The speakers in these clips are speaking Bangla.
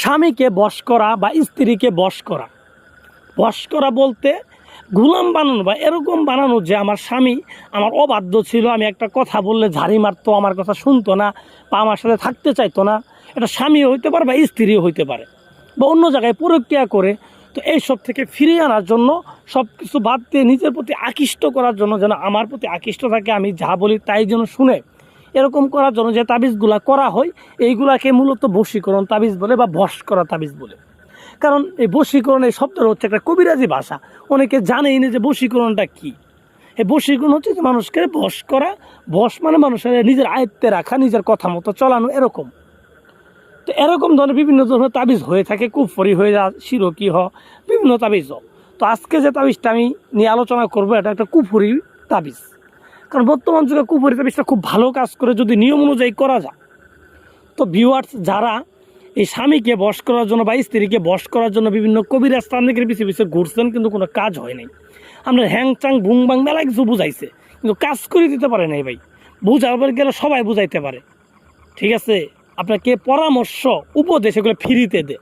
স্বামীকে বশ করা বা স্ত্রীকে বশ করা। বশ করা বলতে গুলাম বানানো বা এরকম বানানো যে আমার স্বামী আমার অবাধ্য ছিল, আমি একটা কথা বললে ঝাড়ি মারতো, আমার কথা শুনতো না বা আমার সাথে থাকতে চাইতো না। এটা স্বামীও হইতে পারে বা স্ত্রীও হইতে পারে বা অন্য জায়গায় প্রক্রিয়া করে। তো এইসব থেকে ফিরিয়ে আনার জন্য সব কিছু বাদ দিয়ে নিজের প্রতি আকৃষ্ট করার জন্য যেন আমার প্রতি আকৃষ্ট থাকে, আমি যা বলি তাই যেন শুনে। এরকম করার জন্য যে তাবিজগুলা করা হয়, এইগুলাকে মূলত বশীকরণ তাবিজ বলে বা বশ করা তাবিজ বলে। কারণ এই বশীকরণ এই শব্দটা হচ্ছে একটা কবিরাজি ভাষা। অনেকে জানেই না যে বশীকরণটা কী। এই বশীকরণ হচ্ছে যে মানুষকে বশ করা, বশ মানে মানুষের নিজের আয়ত্তে রাখা, নিজের কথা মতো চলানো, এরকম। তো এরকম ধরনের বিভিন্ন ধরনের তাবিজ হয়ে থাকে, কুফরি হয়ে যা শিরকি হ, বিভিন্ন তাবিজ। তো আজকে যে তাবিজটা আমি নিয়ে আলোচনা করব, এটা একটা কুফরি তাবিজ। কারণ বর্তমান যুগে তাবিজটা খুব ভালো কাজ করে যদি নিয়ম অনুযায়ী করা যায়। তো ভিউয়ার্স যারা এই স্বামীকে বশ করার জন্য বা স্ত্রীকে বশ করার জন্য বিভিন্ন কবিরাজ তান্ত্রিকের পিছিয়ে পিছিয়ে ঘুরছেন কিন্তু কোনো কাজ হয় নাই। আমরা হ্যাং চাং বুং বাং মেলা কিছু বুঝাইছে, কিন্তু কাজ করে দিতে পারে নাই ভাই। বুঝাবার গেলে সবাই বুঝাইতে পারে। ঠিক আছে? আপনাকে পরামর্শ, উপদেশ এগুলো ফ্রিতে দে।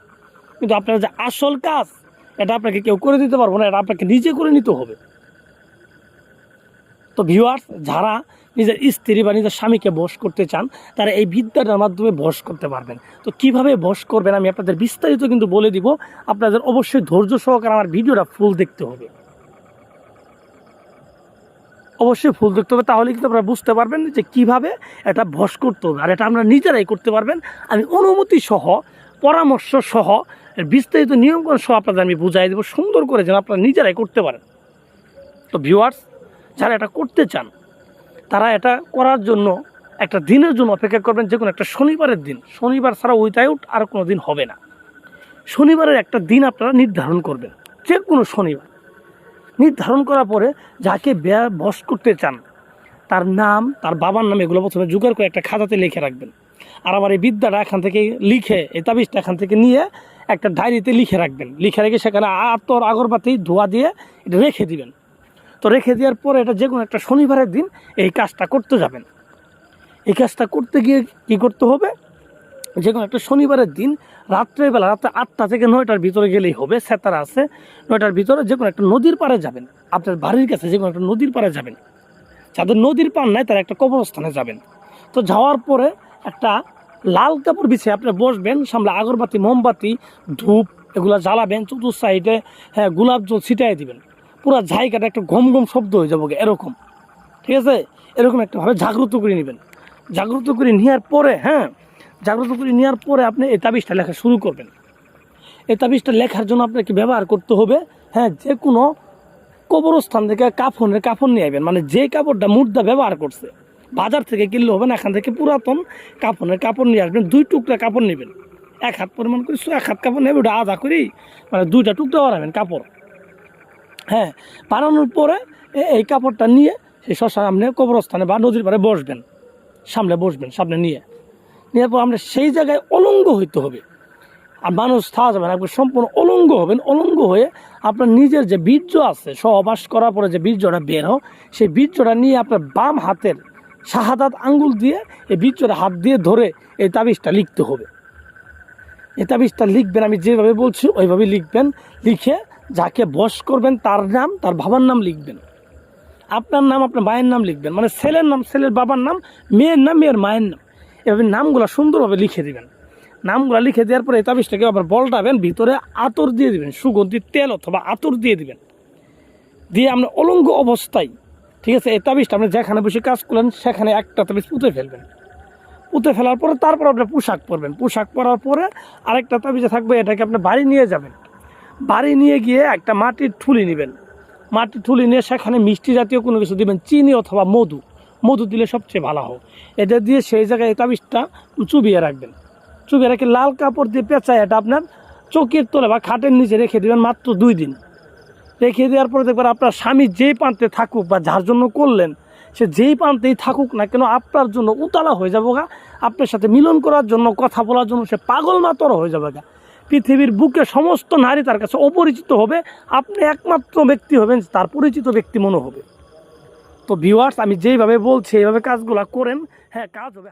কিন্তু আপনার যে আসল কাজ, এটা আপনাকে কেউ করে দিতে পারব না, এটা আপনাকে নিজে করে নিতে হবে। তো ভিউয়ার্স যারা নিজের স্ত্রী বা নিজের স্বামীকে বশ করতে চান, তারা এই বিদ্যাটার মাধ্যমে বশ করতে পারবেন। তো কীভাবে বশ করবেন আমি আপনাদের বিস্তারিত কিন্তু বলে দিব। আপনাদের অবশ্যই ধৈর্য সহকারে আমার ভিডিওটা ফুল দেখতে হবে। অবশ্যই ফুল দেখতে হবে, তাহলে কিন্তু আপনারা বুঝতে পারবেন যে কীভাবে এটা বশ করতে হবে। আর এটা আপনারা নিজেরাই করতে পারবেন। আমি অনুমতি সহ, পরামর্শ সহ বিস্তারিত নিয়মকানুন সহ আপনাদের আমি বুঝাই দেবো। সুন্দর করে যেন আপনারা নিজেরাই করতে পারেন। তো ভিউয়ার্স যারা এটা করতে চান, তারা এটা করার জন্য একটা দিনের জন্য অপেক্ষা করবেন, যে কোনো একটা শনিবারের দিন। শনিবার ছাড়া উইথাউট আর কোনো দিন হবে না। শনিবারের একটা দিন আপনারা নির্ধারণ করবেন, যে কোনো শনিবার। নির্ধারণ করার পরে যাকে ব্যয় বস করতে চান, তার নাম, তার বাবার নাম এগুলো প্রথমে জোগাড় করে একটা খাতাতে লিখে রাখবেন। আর আমার এই বিদ্যাটা এখান থেকে লিখে, এই তাবিজটা এখান থেকে নিয়ে একটা ডায়েরিতে লিখে রাখবেন। লিখে রেখে সেখানে আতর আগরবাতি ধোয়া দিয়ে এটা রেখে দিবেন। তো রেখে দেওয়ার পরে এটা যে কোনো একটা শনিবারের দিন এই কাজটা করতে যাবেন। এই কাজটা করতে গিয়ে কি করতে হবে? যে কোনো একটা শনিবারের দিন রাত্রেবেলা, রাত্রে আটটা থেকে নয়টার ভিতরে গেলেই হবে, সেতারা আছে, নয়টার ভিতরে যে কোনো একটা নদীর পাড়ে যাবেন। আপনার বাড়ির কাছে যে কোনো একটা নদীর পাড়ে যাবেন। যাদের নদীর পার নাই, তারা একটা কবরস্থানে যাবেন। তো যাওয়ার পরে একটা লাল কাপড় বিছিয়ে আপনি বসবেন, সামনে আগরবাতি, মোমবাতি, ধূপ, এগুলো জ্বালাবেন চতুর্থ সাইডে হ্যাঁ গোলাপ জল ছিটাই দিবেন। পুরো জায়গাটা একটা ঘম ঘম শব্দ হয়ে যাব এরকম। ঠিক আছে? এরকম একটা ভাবে জাগ্রত করে নেবেন। জাগ্রত করে নেওয়ার পরে হ্যাঁ জাগ্রত করে নেওয়ার পরে আপনি এই তাবিজটা লেখা শুরু করবেন। এই তাবিজটা লেখার জন্য আপনাকে ব্যবহার করতে হবে হ্যাঁ যে কোনো কবরস্থান থেকে কাফনের কাফন নিয়ে আসবেন মানে যে কাপড়টা মুদ্রা ব্যবহার করছে, বাজার থেকে কিনলে হবে না, এখান থেকে পুরাতন কাপড়ের কাপড় নিয়ে আসবেন, দুই টুকরা কাপড় নেবেন। এক হাত পরিমাণ করে, এক হাত কাপড় নেবে ওটা আধা করি মানে দুইটা টুকরা বানাবেন কাপড়। হ্যাঁ বানানোর পরে এই কাপড়টা নিয়ে সেই শ্মশান সামনে কবরস্থানে বা নদীর পাড়ে বসবেন। সামনে বসবেন, সামনে নিয়ে। নেওয়ার পর আমরা সেই জায়গায় অলঙ্গ হইতে হবে। আর মানুষ থাকা যাবে না, আপনি সম্পূর্ণ অলঙ্গ হবেন। অলঙ্গ হয়ে আপনার নিজের যে বীর্য আছে, সহবাস করার পরে যে বীর্যটা বের হোক সেই বীর্যটা নিয়ে আপনার বাম হাতের শাহাদাত আঙ্গুল দিয়ে এই বীর্যটা হাত দিয়ে ধরে এই তাবিজটা লিখতে হবে। এই তাবিজটা লিখবেন, আমি যেভাবে বলছি ওইভাবে লিখবেন। লিখে যাকে বশ করবেন তার নাম, তার বাবার নাম লিখবেন। আপনার নাম, আপনার মায়ের নাম লিখবেন। মানে ছেলের নাম, ছেলের বাবার নাম, মেয়ের নাম, মেয়ের মায়ের নাম। এভাবে নামগুলো সুন্দরভাবে লিখে দেবেন। নামগুলো লিখে দেওয়ার পরে এই তাবিজটাকে আবার বলটাবেন, ভিতরে আতর দিয়ে দিবেন, সুগন্ধি, তেল অথবা আতর দিয়ে দিবেন। দিয়ে আমরা অলঙ্গ অবস্থায়, ঠিক আছে, এই তাবিজটা আপনি যেখানে বসে কাজ করলেন, সেখানে একটা তাবিজ পুঁতে ফেলবেন। পুঁতে ফেলার পরে তারপর আপনি পোশাক পরবেন। পোশাক পরার পরে আরেকটা তাবিজে থাকবে, এটাকে আপনি বাড়ি নিয়ে যাবেন। বাড়ি নিয়ে গিয়ে একটা মাটির ঠুলি নেবেন। মাটির ঠুলি নিয়ে সেখানে মিষ্টি জাতীয় কোনো কিছু দিবেন, চিনি অথবা মধু। মধু দিলে সবচেয়ে ভালো হোক এটা দিয়ে সেই জায়গায় তাবিজটা চুবিয়ে রাখবেন। চুবিয়ে রেখে লাল কাপড় দিয়ে পেঁচায় এটা আপনার চোখের তলে বা খাটের নিচে রেখে দেবেন মাত্র দুই দিন। রেখে দেওয়ার পরে দেখবেন আপনার স্বামী যেই প্রান্তে থাকুক বা যার জন্য করলেন, সে যেই প্রান্তেই থাকুক না কেন আপনার জন্য উতালা হয়ে যাব গা আপনার সাথে মিলন করার জন্য, কথা বলার জন্য সে পাগল মাতর হয়ে যাবে গা পৃথিবীর বুকে সমস্ত নারী তার কাছে অপরিচিত হবে। আপনি একমাত্র ব্যক্তি হবেন তার পরিচিত ব্যক্তি মনে হবে। তো ভিউয়ার্স আমি যেইভাবে বলছি, এইভাবে কাজগুলো করেন হ্যাঁ কাজ হবে।